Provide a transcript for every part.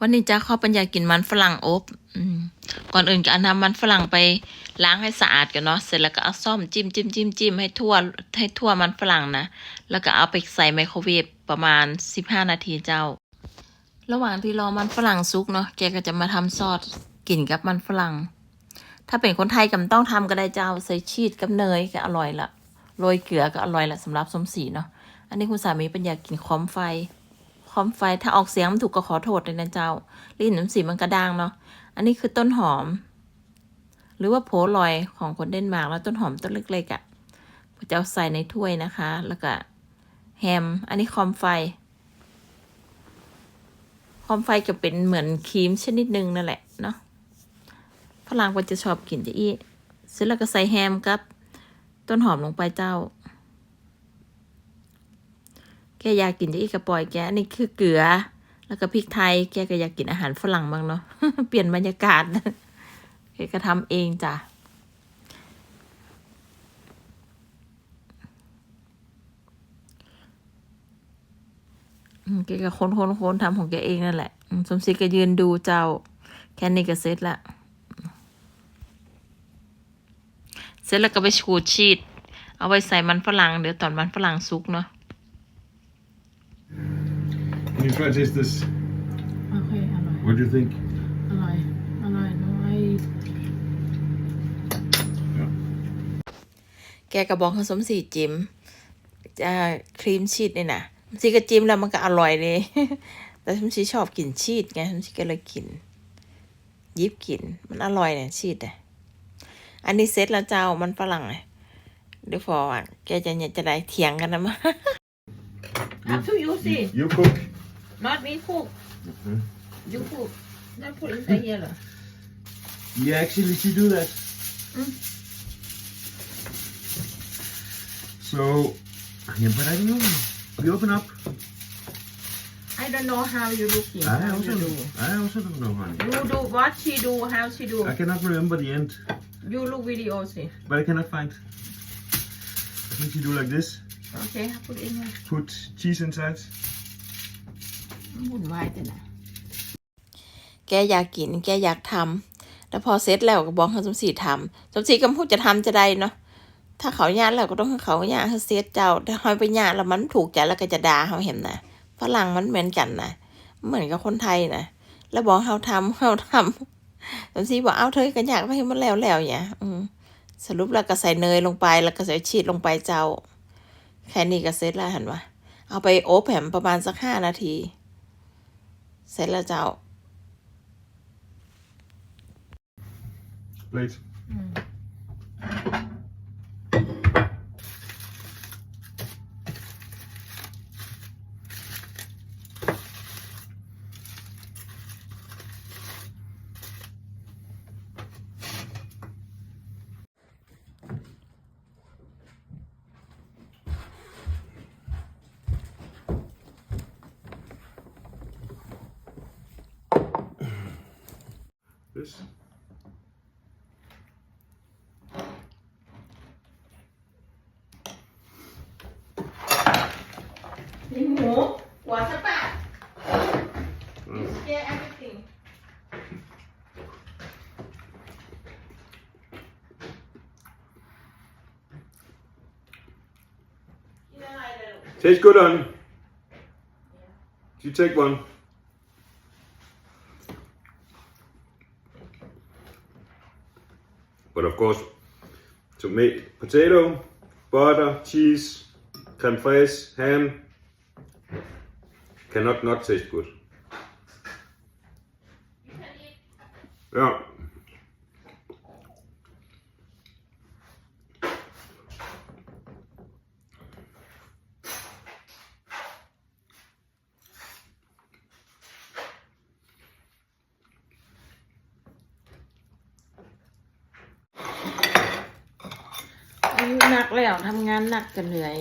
วันนี้จ้าเขาปัญญากินมันฝรั่งอบอก่อนอื่นก็เอาน้ำมันฝรั่งไปล้างให้สะอาดกันเนาะ เสร็จแล้วก็เอาซ่อมจิ้มจิ้มจิ้มจิ้มให้ทั่วให้ทั่วมันฝรั่งนะ แล้วก็เอาไปใส่ไมโครเวฟประมาณสิบห้านาทีเจ้า ระหว่างที่รอมันฝรั่งซุกเนาะ แกก็จะมาทำซอสกินกับมันฝรั่ง ถ้าเป็นคนไทยก็ต้องทำก็ได้เจ้า ใส่ชีสกับเนยก็อร่อยละ โรยเกลือก็อร่อยละสำหรับสมศรีเนาะ อันนี้คุณสามีเป็นอยากกินคอมไฟ คอมไฟ ถ้าออกเสียงมันถูกก็ขอโทษเลยนะเจ้า ลิ้นน้ำสีมันกระด้างเนาะ อันนี้คือต้นหอม หรือว่าโผลอยของคนเดนมาร์กแล้วต้นหอมต้นเล็กๆอะ่ะจะเอาใส่ในถ้วยนะคะ แล้วก็แฮม อันนี้คอมไฟ คอมไฟก็เป็นเหมือนครีมชนิดหนึ่งนั่นแหละเนาะฝรั่งก็จะชอบกินจะอี้เสร็จแล้วก็ใส่แฮมกับ ต้นหอมลงไปเจ้า แกอยากกินจะอีกกระปล่อยแกนนี้คือเกลือ แล้วก็พริกไทย แกก็อยากกินอาหารฝรั่งบ้างเนาะ เปลี่ยนบรรยากาศแกก็ทำเองจ้ะแกก็ค้นค้นค้นทำของแกเองนั่นแหละ สมศรีก็ยืนดูเจ้า แค่นี้ก็เสร็จละ เสร็จแล้วก็ไปขูดชีสเอาไว้ใส่มันฝรั่งเดี๋ยวตอนมันฝรั่งสุกเนาะ Can you try to taste this? โอเค อร่อย What do you think? อร่อย อร่อยน้อยแกก็บอกเขาสมศรีจิมจะครีมชีสนี่นะสมศรีก็จิ้มแล้วมันก็อร่อยเลย แต่สมศรีชอบกินชีสไงสมศรีก็เลยกินยิบกิน มันอร่อยเนี่ยชีสอะอันนี้เซ็ตแล้วเจ้ามันฝรั่งเลยเดี๋ยวพออะแกจะเนี่ยจะได้เถียงกันนะมั้ง Up to you see You cook. Not me cook. Mm-hmm. You cook. Not put inside here. lah. You actually should do that. Mm. So, yeah, but I don't know. We open up. I don't know how you looking. I also do. I also don't know how. You do what she do, how she do. I cannot remember the end. You look really awesome. But I cannot find. I think you do like this. Okay, I put in here. Put cheese inside. วุ่นวายจังนะแกอยากกิน แกอยากทำแล้วพอเสร็จแล้วก็บอกให้สมศรีทำสมศรีก็พูดจะทำจะได้เนาะถ้าเขาญาติแล้วก็ต้องให้เขาญาติให้เสียเจ้าถ้าเขาไปญาติแล้วมันถูกใจแล้วก็จะด่าเขาเห็นนะฝรั่งมันเหมือนกันนะเหมือนกับคนไทยนะแล้วบอกเขาทำเขาทำสมศรีบอกเอาเธอกันอยากไปให้มันแล้วแล้วอย่างอืมสรุปแล้วก็ใส่เนยลงไปแล้วก็ใส่ชีสลงไปเจ้า แค่นี้ก็เสร็จแล้วเห็นปะเอาไปโอบแผมประมาณสักห้านาที เสร็จแล้วเจ้า Plate. Mm. This. มีหมูหัวสักแปด Yeah everything กินอะไรเลยลูก Tastes good, honey. You take one. But of course, tomato, potato, butter, cheese, creme fraiche, ham cannot not taste good. Yeah.. หนักแล้วทำงานหนักกันเหนื่อย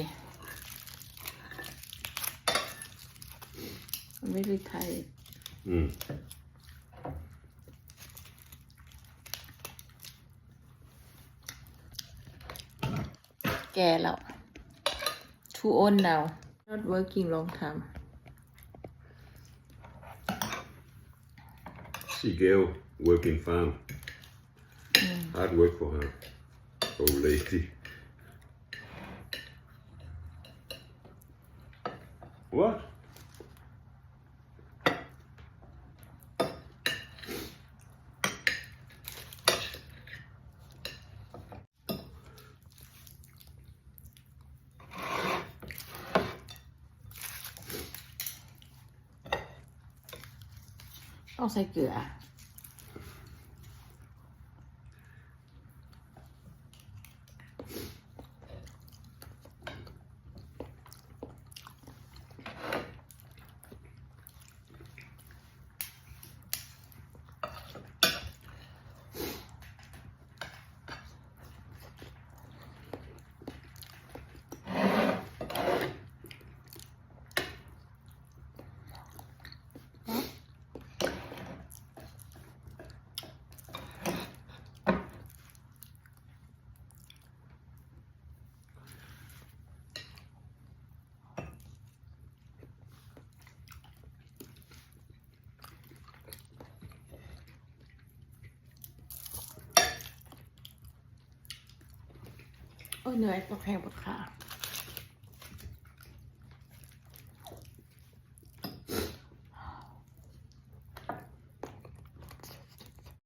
ไม่ได้ไทย Mm. แก่แล้ว too old now not working long time see Gail working farm. Hard work for her. Old lady. What? "ต้อง โอ้ยเหนื่อยปวดแขนปวดขา